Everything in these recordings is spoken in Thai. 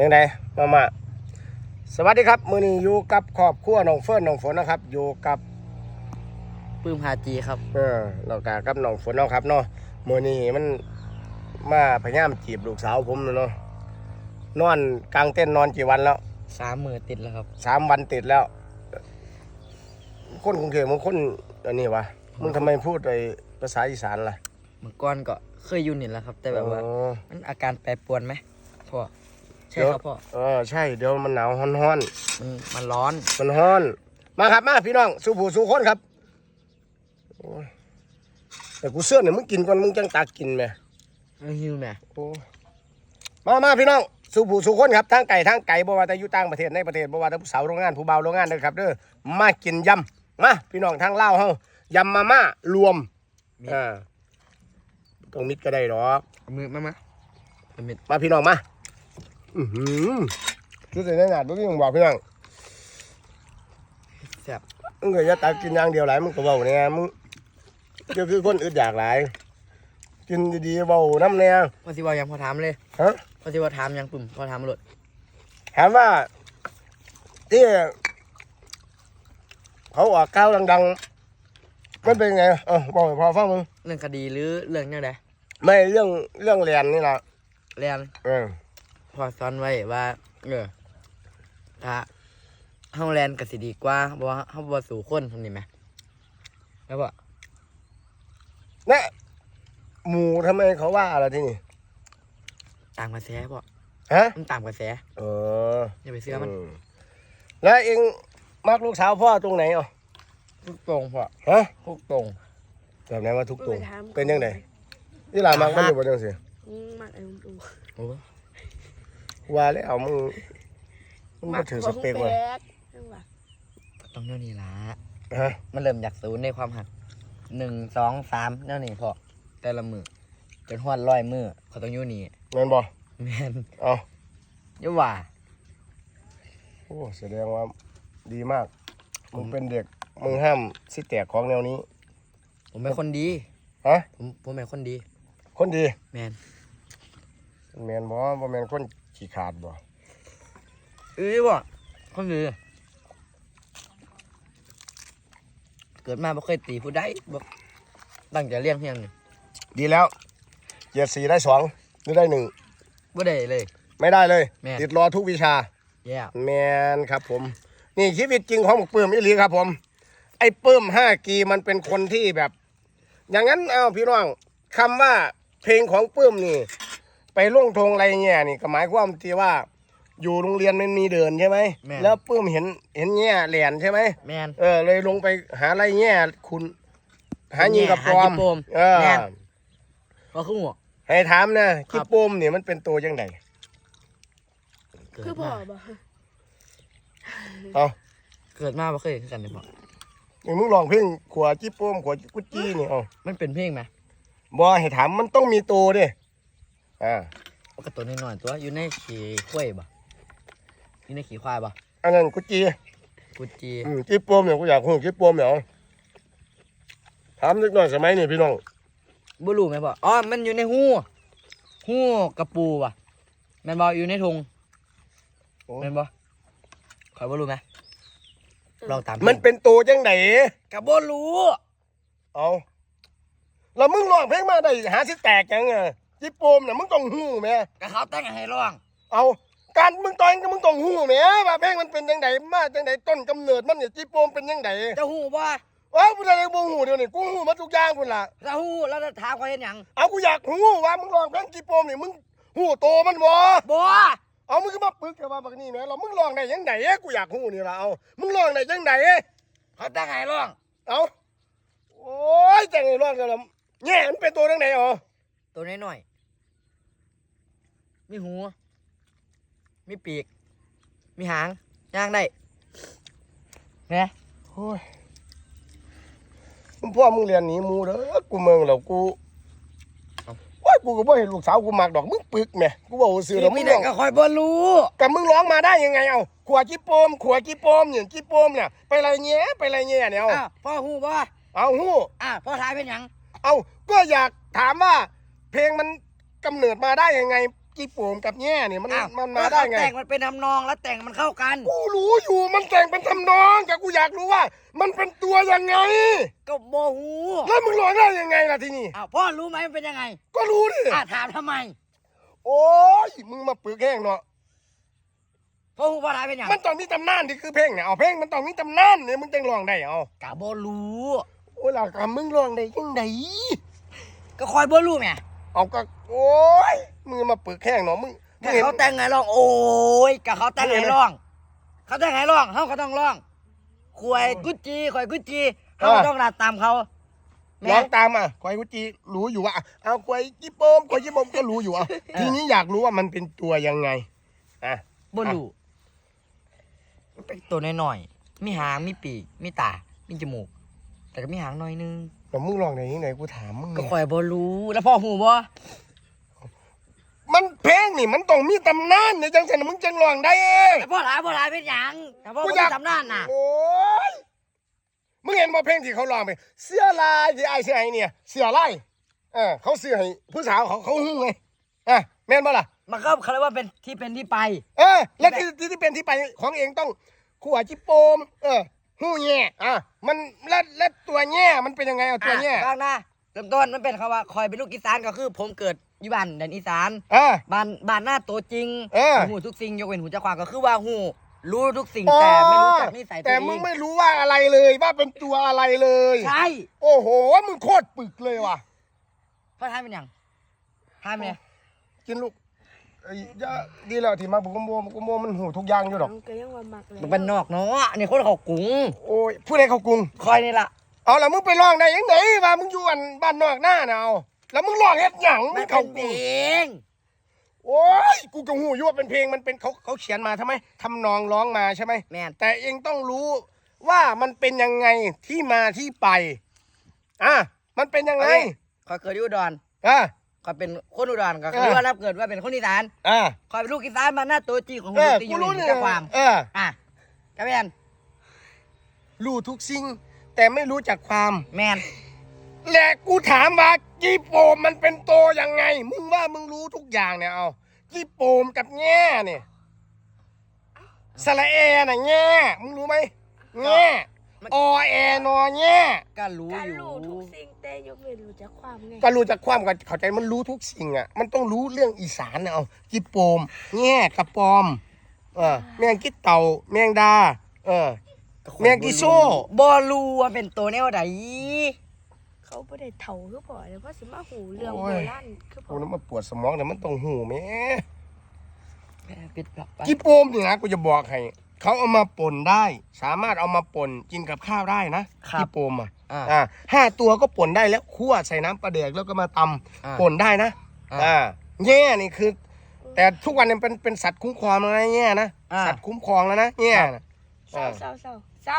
ยังไงมามาสวัสดีครับ มือนี้อยู่กับครอบครัวน้องเฟิร์นน้องฝนนะครับ อยู่กับปื้มฮาจีครับ เออเรากากับน้องฝนเนาะครับเนาะมือนี้มันมาพยายามจีบลูกสาวผมเนาะนอนกลางเต้นท์นอนกี่วันแล้วสามมือติดแล้วครับสามวันติดแล้ว คนกรุงเทพมึงคนอันนี้วะมึงทำไมพูดไอ้ภาษาอีสานล่ะเมื่อก่อนก็เคยอยู่นี่แหละครับ แต่แบบว่าอ๋อมันอาการแปรปรวนไหมพ่อ ใช่เดี๋ยวครับพ่อ เออใช่เดี๋ยวมันหนาวฮ้อนมันมันร้อนๆมันฮ้อน มาครับมาพี่น้องสู้ผู้สู้คนครับโอ้ยแต่กูเสื้อเนี่ยมึงกินก่อนมึงจังตากกินไหมไม่หิวแม่โอ้มามาพี่น้องสู้ผู้สู้คนครับทางไก่ทางไก่บ่ว่าแต่อยู่ต่างประเทศในประเทศบ่ว่าแต่ผู้สาวโรงงานผู้บ่าวโรงงานเด้อครับเด้อมากินยำมาพี่น้องทางลาวเฮายำมาม่ารวมอ่าต้องมิดก็ได้หรอกเอามือมามาเอามือ มาพี่น้องมา อือหือคือใส่ในหนาดตัวที่ผมบอกพี่น้องแซ่บมึงก็อย่าตักกินอย่างเดียวหลายมึงก็เบาเนี่ยมึงก็คือคนอึดอยากหลาย กินดีๆเบาน้ำเนี่ยพ่อสิว่ายังพ่อถามเลยฮะพ่อสิว่าถามยังปุ่มพ่อถามมาเลยถามว่าที่เขาออกก้าวดังๆมันเป็นไงเออบอกให้พอฟังมึงเรื่องคดีหรือเรื่องยังไงไม่เรื่องเรื่องเรียนนี่แหละเรียนเออ พ่อสอนไว้ว่า เออถ้าเฮาแลนก็สิดีกว่าเพราะว่าเฮาบ่สู่คนทำนี่ไหมแล้วบ่เนี่ยหมูทำไมเขาว่าอะไรที่นี่ตามกระแสพ่อฮะมันตามกระแสเอออย่าไปเชื่อมันมแล้วเองมักลูกสาวพ่อตรงไหนอะทุกตรงพ่อฮะทุกตรงแบบไหนว่าทุกตรงไปถามเป็นยังไงนี่หลานมักมันอยู่บนยังสิ อืมมักไอ้ลุงตู่โอ้ ว่าแล้วมึงมึงมาถือสเปกว่ะว่ะจังหวะต้องเท่านี้ละฮะมันเริ่มจากศูนย์ในความหักหนึ่งสองสามเท่านี้พอแต่ละมือจนหวดร้อยมือเขาต้องอยู่นี่เงินบ่แมนเอาอยี่าว่าโอ้แสดงว่าดีมากมึงเป็นเด็กมึงห้ามสิแตกของแนวนี้ ผมเป็นคนดีฮะผมผมเป็นคนดี คนดี แมน แมนบ่บ่แมนคนขี้ขาดบ่เอ้ยบ่คนดีเกิดมาบ่เคยตีผู้ใดบ่ตั้งใจเลี้ยงเพียงนี่ดีแล้วเกียรติสี่ได้สองหรือได้หนึ่งบ่ได้เลย ไม่ได้เลย แม่น ติดรอทุกวิชา แย่แมนครับผม นี่ชีวิตจริงของหมกปื้มอีหลีครับผม ไอ้ปื้มห้ากีมันเป็นคนที่แบบ อย่างนั้นเอาพี่น้องคำว่าเพลงของปื้มนี่ ไปล่วงทงอะไรเงี้ยนี่ก็หมายความที่ว่า อยู่โรงเรียนมันมีเดินใช่ไหมแม่น แล้วปื้มเห็นเห็นเงี้ยแหลนใช่ไหมแมน เออ เลยลงไปหาอะไรเงี้ยคุณ หายิงกับปลอหาจิมโปมเออแม่นก็คือหัว ให้ถามนะครัที่บปมเนี่ยมันเป็นตัวยังไงเกิคือดพ่อมาบ่เอาเกิดมาบ่เคยเห็นกันเลยพ่ออย่างมึงลองเพลงขวาจี้ปมขวากุจี้นี่เอามันเป็นเพลงไหมบอให้ถามมันต้องมีตัวดิ อ่าปกตินิดหน่อยตัวอยู่ในขี่ข้วยบ่อยู่ในขี่ควายบ่อันนั้นกุจีกุจีอืมจี้ปมเนี่ยกูอยากรู้จี้ปมเนี่ยเอาถามนิดหน่อยสมัยนี่พี่น้องบ่รู้ไหมบ่อ๋อมันอยู่ในหูหูกระปูบ่แม่นบ่อยู่ในถุงแม่นบ่ข่อยบ่รู้ไหมลองตามมันเป็นตัวจังไหนก็บ่รู้เอาแล้วมึงร้องเพลงมาได้หาสิแตกยังไง จี้ปมเนี่ยมึงต้องหู้แม่ก็เขาแต่งให้ร้องเอาการมึงตอนก็มึงต้องหู้แม่ว่าเพลงมันเป็นจังไหนมาจังไหนต้นกำเนิดมันเนี่ยจี้ปมเป็นจังไหนจะหูบ่ว้าวกูจะเรียกบ่หูเดี๋ยวนี้กูหูมาทุกอย่างคุณล่ะจะหูแล้วจะถามเขาเฮ็ดหยังเอากูอยากหูว่ามึงลองเพลงกี่โปมนี่มึงหูโตมันบ่บ่เอามึงก็มาปึกกับว่าบักนี่แหม่เรามึงลองได้ยังไงเอ้กูอยากหูนี่ล่ะเอามึงลองได้ยังไงเอ้เขาแต่งให้ร้องเอาโอ้ยจังไงลองกันละแง่มันเป็นตัวจังไหนอ๋อตัวน้อยๆ มีหู มีปีก มีหาง ย่างได้แหมโอ้ยมึงพ่อมึงเรียนหนีหมูเด้อกูเมืองแล้วกูโอ้ยกูก็บ่เห็นลูกสาวกูมักดอกมึงปึกแหม่กูบอกว่าซื้อแล้วมึมีงเด็ร้กองก็คอยบ่รู้กับมึงร้องมาได้ยังไงเอาขวากี่โปมขวากี่โปมเนี่ยกี่โปมเนี่ยไปอะไรเงี้ยไปอะไรเงี้ยเนี่ยเอาอ้าวพ่อหูบ่เอาหูอ่าพ่อทายเป็นหยังเอาก็อยากถามว่า เพลงมันกำเนิดมาได้ยังไง จีโปมกับแง่เนี่ยมันอ้าวมันมาได้ไงแต่งมันเป็นทำนองแล้วแต่งมันเข้ากัน กูรู้อยู่มันแต่งเป็นทำนองแต่กูอยากรู้ว่า มันเป็นตัวยังไง ก็โมหูแล้วมึงร้องได้ยังไงล่ะที่นี่อ้าวพ่อรู้ไหมมันเป็นยังไงก็รู้ดิอะถามทำไมโอ้ยมึงมาปึกแห้งเนาะพ่อหูพ่อทายเป็นยังมันต้องมีตำนานที่คือเพลงเนี่ยเอาเพลงมันต้องมีตำนานเนี่ยมึงจังร้องได้เอากะโบรู้โอ้ยหลักมึงร้องได้ยังไงก็คอยโบรู้ไง เอาก็โอ้ยมึงมาปึกแห้งเนาะมึงมึแต่งเห็นเขาแต่งไงร้อง โอ้ยกะเขาแต่งไงร้อง เขาแต่งไงร้องเขาก็ต้องร้องควยกุจจีควยกุจจีเขาก็ต้องรัดตามเขาแม่ร้องตามอะควายกุจีรู้อยู่ว่าอะเอาควายจิโปมควายจิโปมก็รู้อยู่อะทีนี้อยากรู้ว่ามันเป็นตัวยังไงอะบรูมันเป็นตัวน้อยๆมีหางมีปีกมีตามีจมูก แต่ก็มีหางหน้อยนึง แล้วมึงร้องได้ยังไงกูถามมึงก็เนี่ยคอยบรู้ แล้วพ่อหูบ่มันเพลงนี่มันต้องมีตำนานเนี่ยจังสันมึงจังร้องได้เอง แต่พ่อถามพ่อถามเป็นหยังแต่พ่อกูไม่อยากจำนานน่ะ โอ้ยมึงเห็นบ่เพลงที่เขาร้องไปเสื้อลายที่ไอ้ายเสื้อไอ้เนี่ย เสื้อลายเออเขาเสื้อให้ผู้สาวเขาเขาหึ้งไงอะแม่นบ่ล่ะ มันก็เขาเรียกว่าเป็นที่เป็นที่ไป เออ แล้วที่ที่ที่เป็นที่ไปของเองต้องขวจิโปม เออ หูแง่อะมันแล้วแล้วตัวแง่มันเป็นยังไงเอาตัวแง่อะบ้างนะเริ่มต้นมันเป็นคำว่าคอยเป็นลูกอีสานก็คือ ผมเกิดอยู่บ้านแดนอีสานอะ บ้านบ้านหน้าตัวจริงเออ หูทุกสิ่งยกเว้นหูจักความก็คือว่าหูรู้ทุกสิ่งแต่ไม่รู้จักนิสัยตัวแต่เอมึงงไม่รู้ว่าอะไรเลยว่าเป็นตัวอะไรเลย ใช่โอ้โหมึงโคตรปึกเลยว่ะพ่อทายเป็นหยังทายเป็นไงกินลูก ไอ้ยาดีแล้วที่มาบุกโมบุกโมมันหูทุกอย่างอยู่ดอกมันก็ยังว่ามักเลยมันเป็นนอกเนาะอันนี้คนเขากรุงโอ้ยผู้ใดเขากรุง คอยนี่ล่ะเอาแล้วมึงไปร้องได้ยังไงว่ามึงอยู่อันบ้านนอกหน้าน่ะเอาแล้วมึงร้องเฮ็ดหยังมึมันงเป็เขานกเพรุลงงโอ้ย กูก็หูอยู่ว่าเป็นเพลงมันเป็นเขาเขาเขียนมาทำไมทำนองร้องมาใช่ไหม แม่นแต่เองต้องรู้ว่ามันเป็นยังไงที่มาที่ไป อะ มันเป็นยังไง คอยเกิดอยู่อุดรอะ คอยเป็นคนอุดรก็เอคืออว่ารับเกิดว่าเป็นคนอีสานอะคอยเป็นลูกอีสานมาหน้าตัวจริงของหูเออที่อกูยู่รู้ในเนี่ยจักความเอออะกระแมนรู้ทุกสิ่ง แต่ไม่รู้จักความแมนและกูถามว่าจีโปมมันเป็นโตวยังไง มึงว่ามึงรู้ทุกอย่างเนี่ยเอาจีโปมกับแง่เนี่ยสระแอน่ะแง่มึงรู้ไหมแง่ อแอนอแง่ก็รู้การอยู่ รู้ทุกสิ่งแต่ยกเว้นรู้จักความไงก็รู้จักความกันเข้าใจมันรู้ทุกสิ่งอะ มันต้องรู้เรื่องอีสานนะเอาจีโปม แง่กระปอม เออ แมงกิดเต่า แมงดา เออ แมงกิโซ่บอรู้ว่าเป็นตัวแนวใดเขาไม่ได้เถ่าคือพอแล้วเพราะสิมาหูเรื่องโอ้โบยราณคือพกูอนั้นมาปวดสมองแต่มันต้องหูแม่แม่ปิดปลักไปจีโปมนี่นะกูจะบอกให้ เขาเอามาป่นได้ สามารถเอามาป่นกินกับข้าวได้นะจีโปมอะอ่าอ่าห้าตัวก็ป่นได้แล้วคั่วใส่น้ำปลาเดือกแล้วก็มาตอ่าำป่นได้นะอ่า อ่าแง่นี่คือ แต่ทุกวันนี้เป็นเป็นสัตว์คุ้มครองแล้วนะแง่นะอ่า สัตว์คุ้มครองแล้วนะแง่นะเศร้าเศร้าเศร้าเศร้า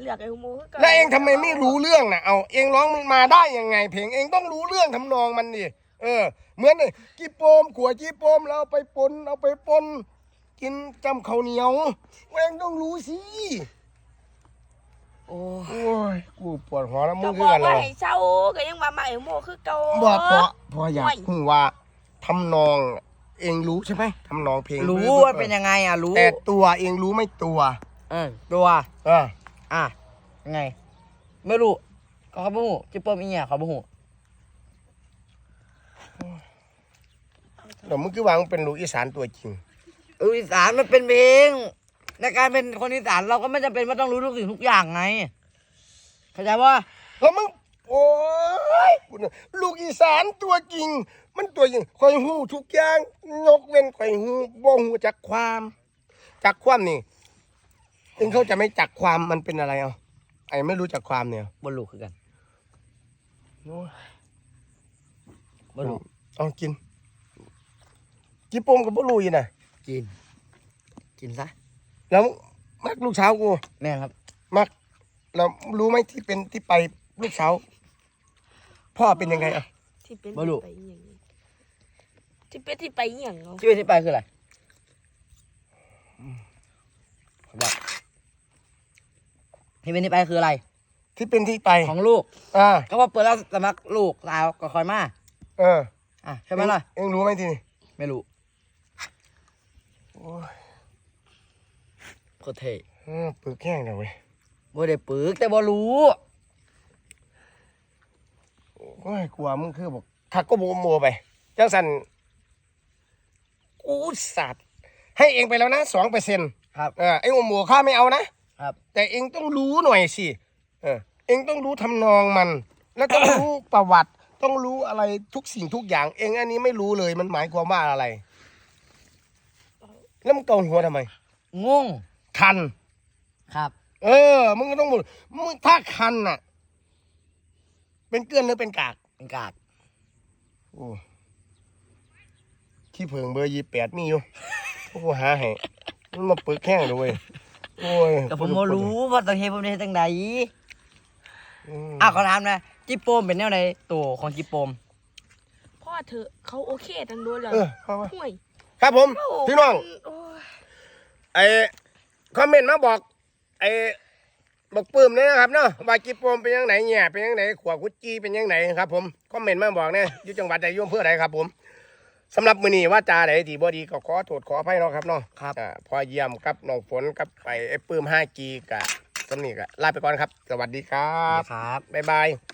เหลือกไอ้หูคือก่นแล้วเองทำไมไม่รู้เรื่องนะเอาเองร้องมันมาได้ยังไง เพลงเองต้องรู้เรื่องทำนองมันดิ เออ เหมือนนี่จีโปมขวดจีโปมแล้วเอาไปปนเอาไปปน กินจำข้าวเหนียวเองต้องรู้สิโอ้โอ้ยกูปวดหัวแล้วมึก็งบคืออกกันเลว่ายให้เศร้าก็ยังว่ามาไอ้โมคือเก่าบอกเพราะเพราะอยากโอ้ยพูดว่าทำนองเองรู้ใช่ไหมทำนองเพลงรู้ว่าเป็นยังไงอะรู้แต่ตัวเองรู้ไม่ตัวเออตัวเอออะยังไง ไม่รู้ก็เขาบ่หูจิปโปมอีเนี่ยเขาบ่หูเดี๋ยวมึงคือว่ามึงเป็นลูกอีสานตัวจริงเอออีสานมันเป็นเพลงในการเป็นคนอีสานเราก็ไม่จำเป็นว่าต้องรู้ทุกสิ่งทุกอย่างไงเข้าใจว่าแล้วมึงโอ้ยกูเนี่ยลูกอีสานตัวจริง มันตัวจริงคอยหูทุกอย่างยกเว้นคอยหูบ่หูจากความจากความนี่เองเขาใจะไม่จักความมันเป็นอะไรเอาไอ้ไม่รู้จักความเนี่ยบนลูกคือกันโอ้ยบนลูกเอากินกินปมกับบ่รู้อยู่น่ะ กิน กินซะแล้วมักลูกเช้าวกูแม่ครับ มักแล้วรู้ไหมที่เป็นที่ไปลูกเช้าวพ่อเป็นยังไงอะ ที่เป็นบ่รู้ ที่ไปอหย่างนี้ที่เป็นที่ไปอหย่างเนาะชีวิตที่ไปคืออะไรบอกที่เป็นที่ไปคืออะไร ที่เป็นที่ไปของลูก อ่าก็ว่าเปิดรับสมัครลูกสาวก็คอยมา เอออะใช่ไหมล่ะ เอ็งรู้ไหมทีนี้ไม่รู้โอ้ ยโคตรเท่อืมปึกแห้งเลยเว้ยบ่ได้ปึกแต่บ่รู้โอ้ยกลัวมึงคือบอกทักก็โมโมไปจังสันกูสัตว์ให้เองไปแล้วนะสองเปอร์เซ็นต์ครับเออไอ้โมโมข้าไม่เอานะครับ แต่เองต้องรู้หน่อยสิเออเองต้องรู้ทำนองมัน แล้วต้องรู้ประวัติต้องรู้อะไรทุกสิ่งทุกอย่าง เองอันนี้ไม่รู้เลยมันหมายความว่าอะไร แล้วมึงเกาหัวทำไม งงคัน ครับ เออ มึงก็ต้องมึงมึงถ้าคันน่ะ เป็นเกลือนหรือเป็นกาก เป็นกากโอ้ที่เพิงเบอร์ยี่แปดมีอยู่พวกกูหาให้มันมาปึกแข้งเลยเว้ยโอ้ยแต่ผมบ่รู้ว่าต้องเฮ็ดผมได้เฮ็ดจังไดอืมอ้าวขอถามนะจิปโปมเป็นแนวใดตัวของจิปโปม พ่อเถอะเขาโอเคตั้งโดนแล้วเออเข้ามาห่วยครับผมโอ้พี่น้อง โอ้ย ไอ้คอมเมนต์มาบอกไอ้บอกปื้มเนี่ยนะครับเนาะว่ากิปโปมเป็นยังไงเนี่ยเป็นยังไงขวากุจจีเป็นยังไงครับผมคอมเมนต์มาบอกเนี่ยอยู่จังหวัดใดอยุ่อำเพื่อใดครับผมสำหรับมื้อนี้ว่าจาใดที่บ่ดีก็ขอโทษขออภัยเนาะครับเนาะครับอ่าพอเยี่ยมกับน้องฝนกับไปไอ้ปื้ม 5G กับสำนีกะลาไปก่อนครับ สวัสดีครับ ครับ บ๊ายบาย